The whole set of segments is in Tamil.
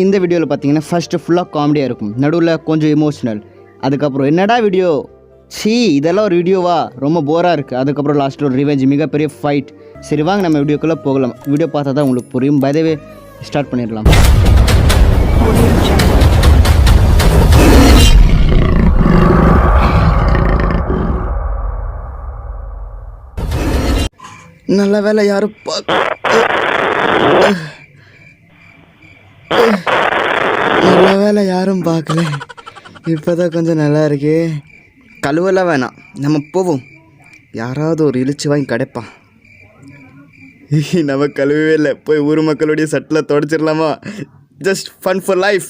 இந்த வீடியோவில் பார்த்தீங்கன்னா ஃபஸ்ட்டு ஃபுல்லாக காமெடியாக இருக்கும். நடுவில் கொஞ்சம் எமோஷ்னல் அதுக்கப்புறம் என்னடா வீடியோ சீ இதெல்லாம் ஒரு வீடியோவா ரொம்ப போராக இருக்குது அதுக்கப்புறம் லாஸ்ட்டில் ஒரு ரிவெஞ்ச் மிகப்பெரிய ஃபைட் சரி வாங்க நம்ம வீடியோக்குள்ளே போகலாம். வீடியோ பார்த்தா தான் உங்களுக்கு புரியும். பதவே ஸ்டார்ட் பண்ணிடலாம். நல்ல வேலை யாரும் நல்ல வேலை யாரும் பார்க்கல. இப்போதான் கொஞ்சம் நல்லா இருக்கு. கழுவெல்லாம் வேணாம். நம்ம போவோம். யாராவது ஒரு இழிச்சு வாங்கி கிடைப்பான் நம்ம கழுவவே இல்லை. போய் ஊர் மக்களுடைய சட்டில் தொடச்சிடலாமா? ஜஸ்ட் ஃபன் ஃபார் லைஃப்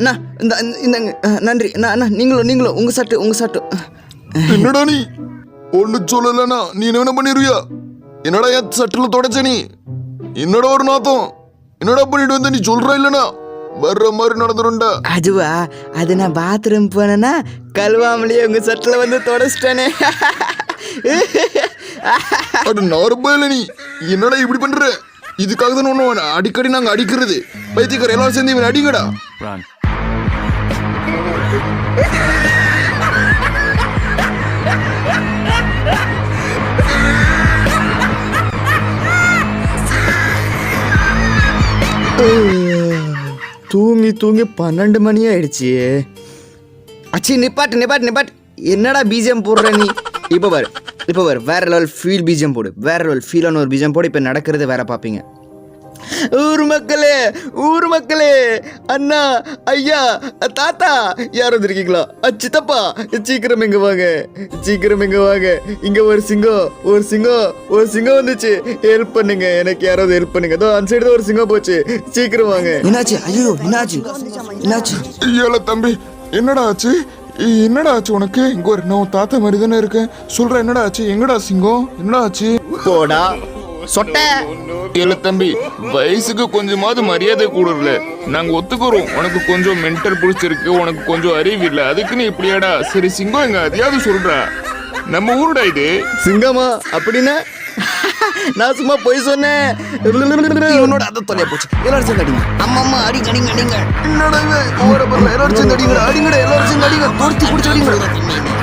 அண்ணா இந்த இந்த நன்றி. அண்ணா அண்ணா நீங்களும் நீங்களும் உங்கள் சட்டு உங்கள் சட்டு. என்னடா நீ? ஒண்ணு சொல்லலனா நீ என்ன பண்ணிருவியா? என்னடா என் சட்டில தொடச்ச நீ? என்னடா ஒரு நாத்தம்? என்னடா பண்ணிட்டு வந்த? நீ சொல்ற இல்லனா வர்ற மாதிரி நடந்துருண்டா அதுவா? அது நான் பாத்ரூம் போனேன்னா கழுவாமலேயே உங்கள் சட்டில் வந்து தொடச்சிட்டேனே. அது நார்மல நீ. என்னடா இப்படி பண்ற? இதுக்காக தான் ஒண்ணு அடிக்கடி நாங்க அடிக்கிறது. பைத்தியக்கார எல்லாரும் சேர்ந்து இவன் அடிங்கடா. தூங்கி தூங்கி பன்னெண்டு மணி ஆயிடுச்சு. அச்சி நிப்பாட்டு நிப்பாட்டு நிப்பாட்டு. என்னடா பீஜம் போடுற நீ? இப்போ பாரு இப்போ பாரு வேற லெவல் ஃபீல் பீஜம் போடு. வேற லெவல் ஃபீலான ஒரு பீஜம் போடு. இப்போ நடக்கிறது வேற பார்ப்பீங்க ஊர் மக்களே ஊர் மக்களே. அண்ணா ஐயா தாத்தா யார் வந்திருக்கீங்களா அ, சித்தப்பா சீக்கிரம் இங்க வாங்க. சீக்கிரம் இங்க வாங்க. இங்க ஒரு சிங்கம் ஒரு சிங்கம் ஒரு சிங்கம் வந்துச்சு. ஹெல்ப் பண்ணுங்க எனக்கு யாராவது ஹெல்ப் பண்ணுங்க. அதோ அந்த சைடு ஒரு சிங்கம் போச்சு. சீக்கிரம் வாங்க. என்னாச்சு? ஐயோ என்னாச்சு? என்னாச்சு? ஏல தம்பி என்னடா ஆச்சு? என்னடா ஆச்சு உனக்கு? இங்க ஒரு நான் தாத்தா மாதிரி தானே இருக்கேன். சொல்ற என்னடா ஆச்சு? எங்கடா சிங்கம் என்னடா ஆச்சு? போடா. சொட்டை. இல்ல தம்பி வயசுக்கு கொஞ்சமாவது மரியாதை கூடுறல. நாங்க ஒத்துக்கிறோம். உனக்கு கொஞ்சம் மென்டல் பிடிச்சிருக்கு உனக்கு கொஞ்சம் அறிவு இல்ல. அதுக்கு நீ இப்படியாடா? சரி சிங்கம் எங்க அதையாவது சொல்றா. நம்ம ஊருடா இது. சிங்கமா அப்படின்னா? நான் சும்மா போய் சொன்னேன். இவனோட அதை தொலைய போச்சு. எல்லாரும் சேர்ந்து அடிங்க. அம்மா அம்மா அடிங்க அடிங்க அடிங்க. என்னடா ஓர பரல எல்லாரும் சேர்ந்து அடிங்க அடிங்கடா எல்லாரும் சேர்ந்து அடிங்க. தோர்த்தி பிடிச்சி அடிங்க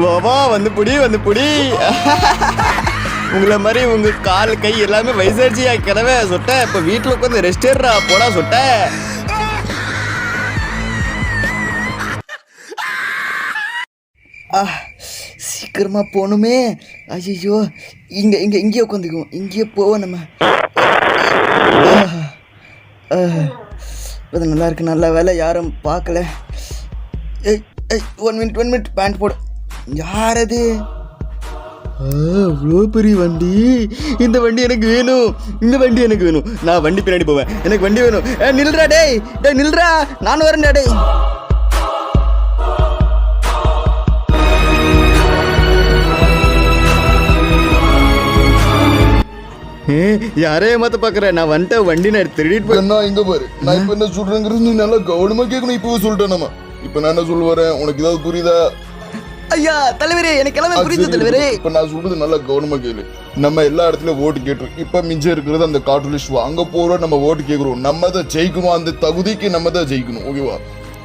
வாவா வா வந்து புடி வந்து புடி. உங்களை மாதிரி உங்க கால் கை எல்லாமே வயசாச்சியா கிளவே சொட்ட. இப்ப வீட்டுல உட்காந்து ரெஸ்ட் ஏறா போடா சொட்ட. சீக்கிரமா போகணுமே. ஐயோ இங்க இங்க இங்கேயே உட்காந்துக்குவோம். இங்கேயே போவோம் நம்ம. ஆ, நல்லா இருக்கு நல்ல வேலை யாரும் பார்க்கல. ஏய் one minute one minute pant போடு. யார் அது அவ்வளோ பெரிய வண்டி. இந்த வண்டி எனக்கு வேணும். இந்த வண்டி எனக்கு வேணும். நான் வண்டி பின்னாடி போவேன். எனக்கு வண்டி வேணும். ஏ நில்றா டேய். டேய் நில்றா. நானும் வரேன்டா டேய். யாரே ஏமாத்த பாக்குற? நான் வந்துட்ட வண்டி நான் திருடிட்டு போய் என்ன இங்க பாரு. நான் இப்ப என்ன சொல்றேங்கிறது நீ நல்லா கவனமா கேட்கணும் இப்பவே சொல்லிட்டேன் நம்ம. இப்ப நான் என்ன சொல்ல வரேன்? உனக்கு ஏதாவது புரியுதா? ஐயா தலைவரே எனக்கு எல்லாமே புரியுது தலைவரே. இப்ப நான் சொல்றது நல்லா கவனமா கேளு. நம்ம எல்லா இடத்துலயும் ஓட்டு கேட்டுரும் இப்ப மிஞ்சம் இருக்கிறது அந்த காட்டு லிஸ்ட் அங்க போறோம் நம்ம ஓட்டு கேக்குறோம். நம்ம தான் ஜெயிக்கணும் அந்த தகுதிக்கு நம்ம தான் ஜெயிக்கணும் ஓகேவா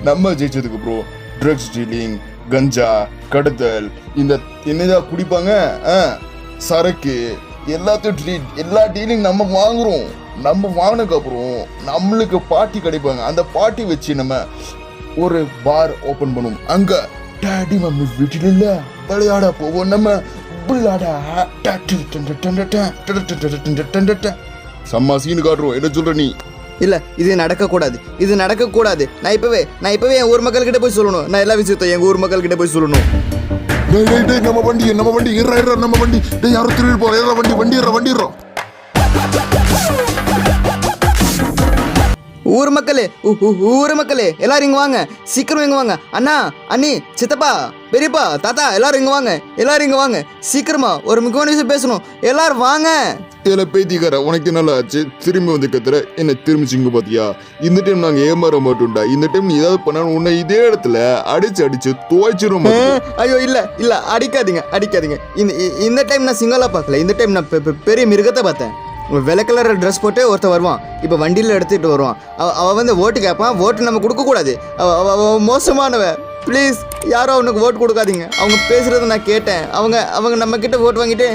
நம்ம ஜெயிச்சதுக்கு அப்புறம் ட்ரக்ஸ் டீலிங் கஞ்சா கடத்தல் இந்த என்னதான் குடிப்பாங்க? சரக்கு எல்லாத்தையும் எல்லா டீலிங் நம்ம வாங்குறோம். நம்ம வாங்கினதுக்கு அப்புறம் நம்மளுக்கு பாட்டி கிடைப்பாங்க. அந்த பாட்டி வச்சு நம்ம ஒரு பார் ஓபன் பண்ணுவோம். அங்க டாடி மம்மி வீட்டில் இல்ல விளையாட போவோம் நம்ம விளையாட செம்ம சீனு காட்டுறோம் என்ன சொல்ற நீ இல்ல இது நடக்க கூடாது இது நடக்க கூடாது நான் இப்பவே நான் இப்பவே என் ஊர் மக்கள் கிட்ட போய் சொல்லணும் நான் எல்லா விஷயத்தையும் எங்க ஊர் மக்கள் கிட்ட போய் சொல்லணும் டேய் நம்ம வண்டி நம்ம வண்டி இறா இறா நம்ம வண்டி டேய் யாரும் திருடி போற இறா வண்டி வண்டி இறா வண்டி இறா ஊர் மக்களே ஊர் மக்களே எல்லாரும் இங்க வாங்க. சீக்கிரம் இங்க வாங்க. அண்ணா அண்ணி சித்தப்பா பெரியப்பா தாத்தா எல்லாரும் இங்க வாங்க. எல்லாரும் இங்க வாங்க. சீக்கிரமா ஒரு முக்கியமான விஷயம் பேசணும். எல்லாரும் வாங்க. இதுல பேத்திக்கார உனக்கு நல்லா ஆச்சு? திரும்பி வந்து கத்துற. என்ன திரும்பி சிங்க பாத்தியா? இந்த டைம் நாங்க ஏமாற மாட்டோம்டா. இந்த டைம் நீ ஏதாவது பண்ணாலும் உன்னை இதே இடத்துல அடிச்சு அடிச்சு துவைச்சிரும் ஐயோ இல்ல இல்ல அடிக்காதீங்க அடிக்காதீங்க. இந்த இந்த டைம் நான் சிங்களா பார்க்கல. இந்த டைம் நான் பெரிய மிருகத்தை பார்த்தேன். வெள்ளை கலர் ட்ரெஸ் போட்டு ஒருத்தன் வருவான். இப்போ வண்டியில் எடுத்துகிட்டு வருவான். அவ அவன் வந்து ஓட்டு கேட்பான் ஓட்டு நம்ம கொடுக்கக்கூடாது மோசமானவ. ப்ளீஸ் யாரும் அவனுக்கு ஓட்டு கொடுக்காதீங்க. அவங்க பேசுகிறத நான் கேட்டேன். அவங்க அவங்க நம்ம கிட்ட ஓட்டு வாங்கிட்டு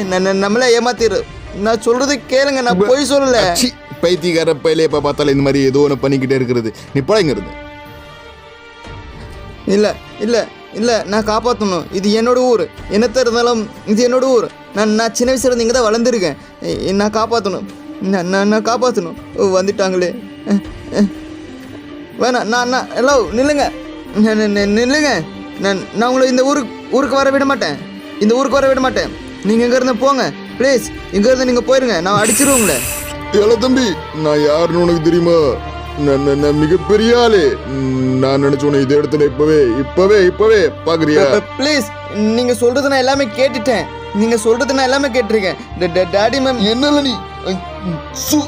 நம்மளே ஏமாத்திரு. நான் சொல்றது கேளுங்க. நான் போய் சொல்லல. பைத்தியக்கார பையில எப்ப பார்த்தாலும் இந்த மாதிரி ஏதோ ஒன்று பண்ணிக்கிட்டே இருக்கிறது. நீ பழங்கிறது இல்லை இல்லை. இல்லை நான் காப்பாற்றணும் இது என்னோட ஊர். என்னத்த இருந்தாலும் இது என்னோட ஊர். நான் நான் சின்ன வயசுல இருந்து இங்கே தான் வளர்ந்துருக்கேன் நான் காப்பாற்றணும் நான் நான் நான் காப்பாற்றணும் வந்துட்டாங்களே. வேணாம் நான் நான் ஹலோ நில்லுங்க. நில்லுங்க. நான் நான் உங்களை இந்த ஊருக்கு ஊருக்கு வர விட மாட்டேன். இந்த ஊருக்கு வர விட மாட்டேன். நீங்கள் இங்கேருந்து போங்க. ப்ளீஸ் இங்கேருந்து நீங்கள் போயிருங்க. நான் அடிச்சிருவோங்களே உங்களை. ஏல தம்பி நான் யாருன்னு உனக்கு தெரியுமா? மிகப்பெரிய ஆளு. நான் நினைச்ச உன்னை இதே இடத்துல இப்பவே இப்பவே இப்பவே பாக்குறியா? ப்ளீஸ் நீங்கள் சொல்கிறது நான் எல்லாமே கேட்டுட்டேன். நீங்கள் சொல்கிறது நான் எல்லாமே கேட்டிருக்கேன். டாடி மேம் என்னல நீ? ஐ, சு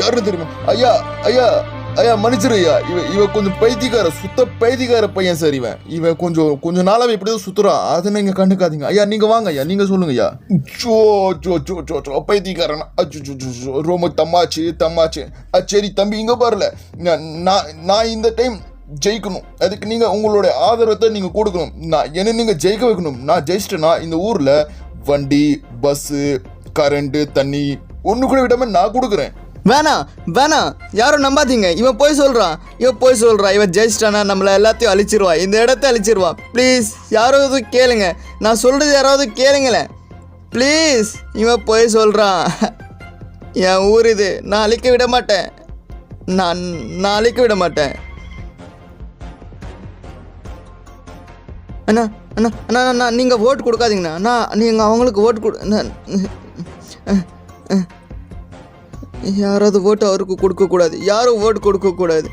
யாருன்னு தெரியுமா? ஐயா ஐயா. ஐயா மன்னிச்சிரு ஐயா. இவன் இவன் கொஞ்சம் பைத்தியக்கார சுத்த பைத்தியக்கார பையன் சார் இவன். இவன் கொஞ்சம் கொஞ்சம் நாளாவே இப்படிதான் சுத்துறான். அதை நீங்கள் கண்டுக்காதீங்க. ஐயா நீங்கள் வாங்க ஐயா. நீங்கள் சொல்லுங்க ஐயா. So so so so so பைத்தியக்காரன். அச்சு சோ சோ சோ ரொம்ப தம்மாச்சு தம்மாச்சு. சரி தம்பி இங்கே பாருல. நான் நான் நான் இந்த டைம் ஜெயிக்கணும். அதுக்கு நீங்கள் உங்களுடைய ஆதரவத்தை நீங்கள் கொடுக்கணும். நான் என்ன நீங்கள் ஜெயிக்க வைக்கணும்? நான் ஜெயிச்சிட்டேன்னா இந்த ஊரில் வண்டி பஸ்ஸு கரண்ட்டு தண்ணி ஒன்று கூட விடாமல் நான் கொடுக்குறேன். வேணாம் வேணாம் யாரும் நம்பாதீங்க. இவன் போய் சொல்கிறான் இவன் போய் சொல்கிறான் இவன் ஜெயிச்சிட்டானா நம்மளை எல்லாத்தையும் அழிச்சிருவான் இந்த இடத்த அழிச்சிருவான் ப்ளீஸ் யாராவது கேளுங்க. நான் சொல்கிறது யாராவது கேளுங்களேன். ப்ளீஸ் இவன் போய் சொல்கிறான் என் ஊர் இது. நான் அழிக்க விட மாட்டேன். நான் நான் அழிக்க விட மாட்டேன். அண்ணா அண்ணா அண்ணா அண்ணா நீங்கள் ஓட்டு கொடுக்காதீங்கண்ணா. அண்ணா நீங்கள் அவங்களுக்கு ஓட்டு கொடு யாராவது ஓட்டு அவருக்கு கொடுக்கக்கூடாது. யாரும் ஓட்டு கொடுக்கக்கூடாது.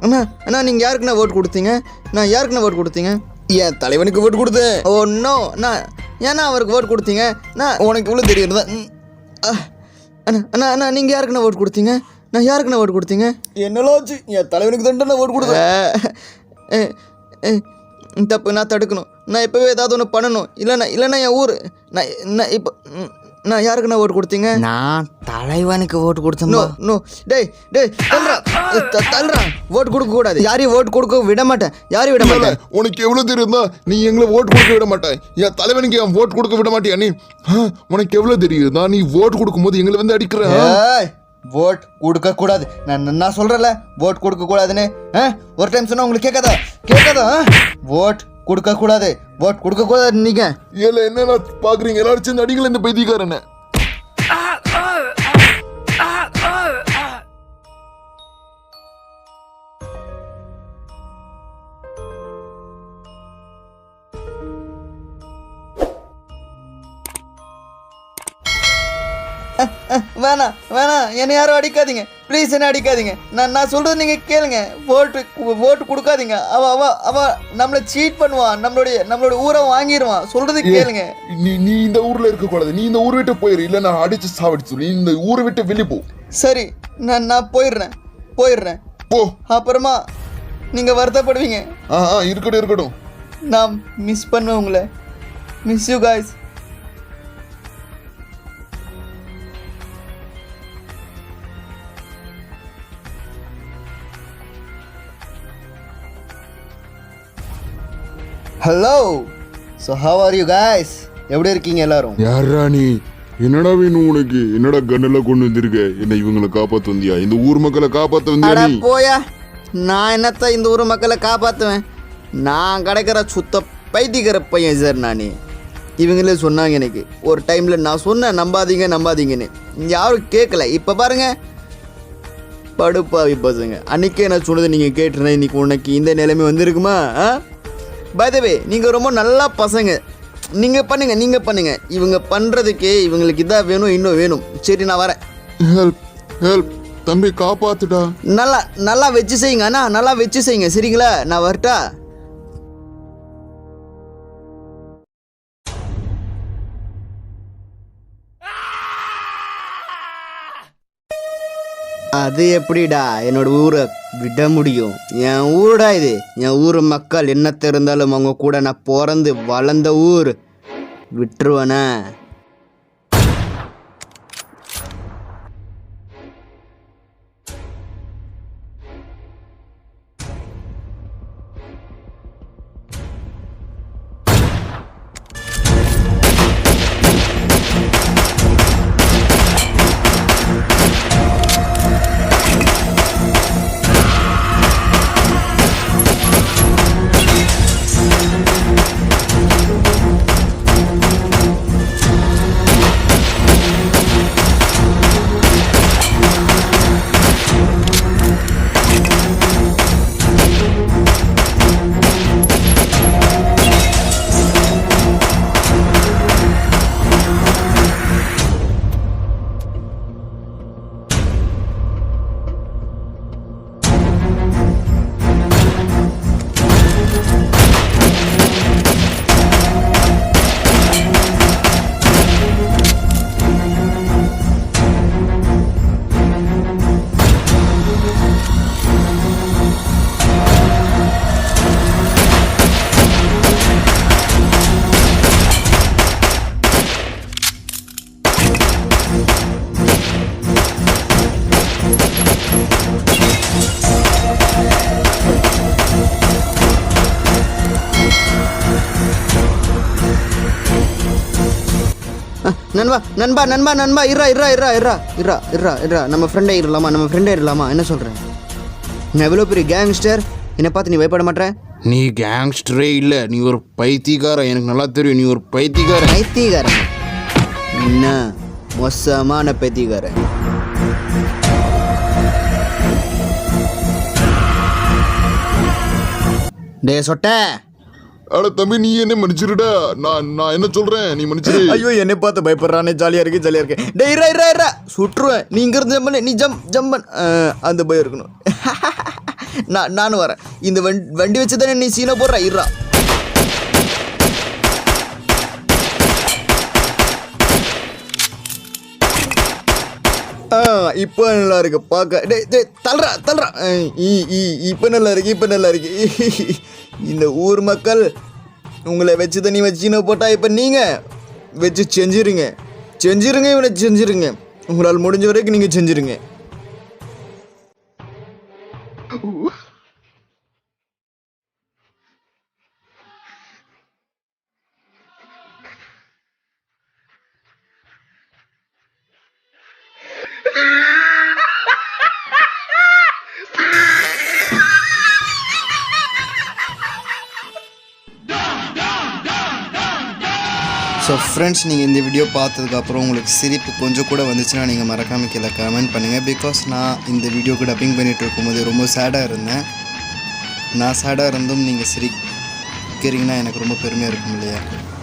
அண்ணா அண்ணா நீங்கள் யாருக்குண்ணா ஓட்டு கொடுத்தீங்க? நான் யாருக்குண்ணா ஓட்டு கொடுத்தீங்க? என் தலைவனுக்கு ஓட்டு கொடுத்தேன். ஓ நோ நான் ஏன்னா அவருக்கு ஓட்டு கொடுத்தீங்க? நான் உனக்கு இவ்வளோ அஹ். அண்ணா அண்ணா அண்ணா நீங்கள் யாருக்குண்ணா ஓட்டு கொடுத்தீங்க? நான் யாருக்குண்ணா ஓட்டு கொடுத்தீங்க? என்னலாச்சு என் தலைவனுக்கு தான் ஓட்டு கொடுத்தேன். தப்பு நான் தடுக்கணும். நான் இப்போவே ஏதாவது ஒன்று பண்ணணும். இல்லைண்ணா இல்லைண்ணா என் ஊர் நான் நான் இப்போ ம், நான் யாருக்கு நான் ஓட்டு கொடுத்தீங்க? நான் தலைவனுக்கு ஓட்டு நோ கொடுத்தோம்பா நோ டேய் டேய் தல்றா தல்றா ஓட்டு கொடுக்க கூடாது யாரையும் ஓட்டு கொடுக்க விட மாட்டேன் யாரையும் விட மாட்டேன். உனக்கு எவ்வளவு தெரியுதா நீ எங்களை ஓட்டு கொடுக்க விட மாட்டாய் என் தலைவனுக்கு என் ஓட்டு கொடுக்க விட மாட்டியா நீ உனக்கு எவ்வளவு தெரியுதா நீ ஓட்டு கொடுக்கும் போது எங்களை வந்து அடிக்கிற ஓட் கொடுக்க கூடாது நான் நான் சொல்றேன்ல ஓட் கொடுக்க கூடாதுன்னு ஆ? ஒரு டைம் சொன்னா உங்களுக்கு கேட்காதா? கேட்காதா? ஓட் கொடுக்க கூடாது ஓட் கொடுக்க கூட நீங்க. ஏல என்ன பாக்குறீங்க? எல்லாரும் சேர்ந்து அடிக்கல இந்த பைத்தியக்காரனை. வேணாம் வேணாம் என்னை யாரும் அடிக்காதீங்க. ப்ளீஸ் என்ன அடிக்காதீங்க. நான் நான் சொல்றது நீங்க கேளுங்க. ஓட்டு ஓட்டு கொடுக்காதீங்க. அவ அவ அவ நம்மளை சீட் பண்ணுவான் நம்மளுடைய நம்மளுடைய ஊரை வாங்கிடுவான் சொல்றது கேளுங்க. நீ நீ இந்த ஊர்ல இருக்க கூடாது நீ இந்த ஊர் விட்டு போயிரு. இல்ல நான் அடிச்சு சாவடிச்சு சொல்லி. இந்த ஊரை விட்டு வெளியே போ. சரி நான் நான் போயிடுறேன். போயிடுறேன். போ. அப்புறமா நீங்க வருத்தப்படுவீங்க. ஆ ஆ இருக்கட்டும் இருக்கட்டும். நான் மிஸ் பண்ணுவேன் உங்களை. Miss you guys hello so how are you guys எப்படி இருக்கீங்க எல்லாரும்? யாரா நீ? என்னடா வேணும் உனக்கு? என்னடா கண்ணெல்லாம் கொண்டு வந்திருக்க? என்ன இவங்களை காப்பாத்து வந்தியா இந்த ஊர் மக்களை காப்பாத்த வந்தியா நீ? போயா. நான் என்னத்த இந்த ஊர் மக்களை காப்பாற்றுவேன் நான் கிடைக்கிற சுத்த பைத்தியக்கிற பையன் சார் நான் இவங்களே சொன்னாங்க எனக்கு. ஒரு டைமில் நான் சொன்னேன் நம்பாதீங்க நம்பாதீங்கன்னு. யாரும் கேட்கல. இப்போ பாருங்க. படுப்பாவி பசங்க. அன்றைக்கே நான் சொன்னது நீங்கள் கேட்டுருந்தேன். இன்னைக்கு உனக்கு இந்த நிலைமை வந்திருக்குமா? ஆ? பதவே நீங்கள் ரொம்ப நல்லா பசங்க. நீங்கள் பண்ணுங்க நீங்கள் பண்ணுங்க. இவங்க பண்ணுறதுக்கே இவங்களுக்கு இதாக வேணும் இன்னும் வேணும். சரி நான் வரேன். ஹெல்ப் ஹெல்ப் தம்பி காப்பாத்துடா. நல்லா நல்லா வச்சு செய்யுங்க அண்ணா. நல்லா வச்சு செய்யுங்க. சரிங்களா? நான் வரட்டா? அது எப்படிடா என்னோட ஊரை விட முடியும்? என் ஊருடா இது. என் ஊர் மக்கள் என்ன தெரிந்தாலும் அவங்க கூட நான் பிறந்து வளர்ந்த ஊர். விட்டுருவேனே. நண்பா நண்பா நண்பா நண்பா இருறா இருறா இருறா இருறா இருறா இருறா இருறா நம்ம ஃப்ரெண்டே இருலாமா நம்ம ஃப்ரெண்டே இருலாமா என்ன சொல்கிறேன் நான் எவ்வளோ பெரிய கேங்ஸ்டர் என்னை பார்த்து நீ பயப்பட மாட்டேன் நீ கேங்ஸ்டரே இல்ல. நீ ஒரு பைத்தியக்காரன். எனக்கு நல்லா தெரியும். நீ ஒரு பைத்தியக்காரன். பைத்தியக்காரன். என்ன மோசமான பைத்தியக்காரன். டே சொட்ட. அட தம்பி நீ என்ன மன்னிச்சிருடா. நான் நான் என்ன சொல்றேன்? நீ மன்னிச்சிரு. ஐயோ என்னை பார்த்து பயப்படுறானே. ஜாலியா இருக்கு ஜாலியா இருக்கு. டேய் இரா இரா ரா சுட்டுருவேன் நீ இங்கிருந்து ஜம்ப் நீ ஜம்ப் ஜம்ப் அந்த பயம் இருக்கணும். நான் நானும் வரேன். இந்த வண்டி வண்டி வச்சு தானே நீ சீனை போடுற? இரா. இப்போ நல்லா இருக்கு. பார்க்க. டேய் டே தள்ளுறா தள்ளுறா இப்போ நல்லா இருக்கு இப்போ நல்லா இருக்கு. இந்த ஊர் மக்கள் உங்களை வச்சு தண்ணி வச்சுன்னு போட்டால் இப்போ நீங்கள் வச்சு செஞ்சிருங்க. செஞ்சிருங்க இவனை செஞ்சிருங்க. உங்களால் முடிஞ்ச வரைக்கும் நீங்கள் செஞ்சிருங்க. ஃப்ரெண்ட்ஸ் நீங்கள் இந்த வீடியோ பார்த்ததுக்கப்புறம் உங்களுக்கு சிரிப்பு கொஞ்சம் கூட வந்துச்சுன்னா நீங்கள் மறக்காம கீழே கமெண்ட் பண்ணுங்கள் பிகாஸ் நான் இந்த வீடியோக்கு டப்பிங் பண்ணிகிட்டு இருக்கும்போது ரொம்ப சேடாக இருந்தேன். நான் சேடாக இருந்தும் நீங்கள் சிரிக்கிறீங்கன்னா எனக்கு ரொம்ப பெருமையாக இருக்கும் இல்லையா?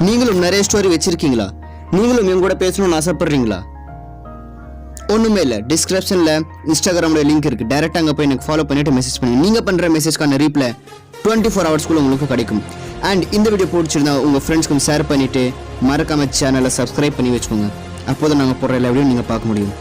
நீங்களும் நிறைய ஸ்டோரி வச்சுருக்கீங்களா? நீங்களும் என் கூட பேசணும்னு ஆசைப்பட்றீங்களா? ஒன்றுமே இல்லை. டிஸ்கிரிப்ஷனில் இன்ஸ்டாகிராமில் லிங்க் இருக்குது டேரெக்டாக அங்கே போய் எனக்கு ஃபாலோ பண்ணிவிட்டு மெசேஜ் பண்ணுங்கள் நீங்கள் பண்ணுற மெசேஜ்க்கான ரீப்ளை டுவெண்ட்டி ஃபோர் ஹவர்ஸ்க்குள்ளே உங்களுக்கு கிடைக்கும். அண்ட் இந்த வீடியோ பிடிச்சிருந்தா உங்கள் ஃப்ரெண்ட்ஸ்க்கும் ஷேர் பண்ணிவிட்டு மறக்காம சேனலை சப்ஸ்கிரைப் பண்ணி வச்சுக்கோங்க. அப்போ தான் நாங்கள் போடுற எல்லா வீடியோ நீங்கள் பார்க்க முடியும்.